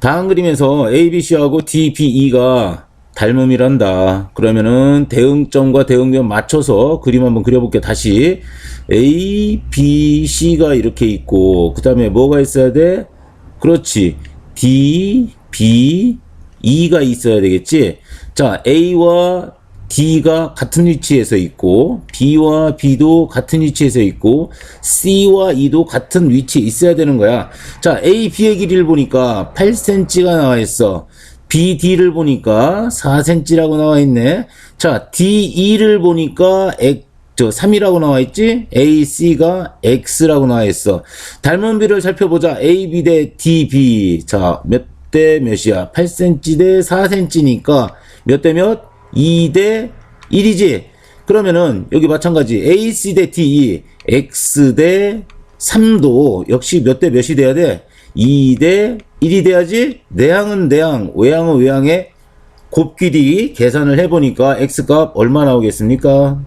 다음 그림에서 ABC하고 DBE가 닮음이란다. 그러면은 대응점과 대응점 맞춰서 그림 한번 그려볼게요. 다시 A, B, C가 이렇게 있고 그 다음에 뭐가 있어야 돼? 그렇지. D, B, E가 있어야 되겠지. 자, A와 D가 같은 위치에서 있고 B와 B도 같은 위치에서 있고 C와 E도 같은 위치에 있어야 되는 거야. 자, A, B의 길이를 보니까 8cm가 나와 있어. B, D를 보니까 4cm라고 나와 있네. 자, D, E를 보니까 저 3이라고 나와 있지? A, C가 X라고 나와 있어. 닮은 비를 살펴보자. A, B 대 D, B. 자, 몇 대 몇이야? 8cm 대 4cm니까 몇 대 몇? 2대 1이지? 그러면은 여기 마찬가지 A, C 대 D, X 대 3도 역시 몇 대 몇이 돼야 돼? 2 대 1이 돼야지? 내항은 내항, 외항은 외항의 곱길이 계산을 해보니까 X값 얼마 나오겠습니까?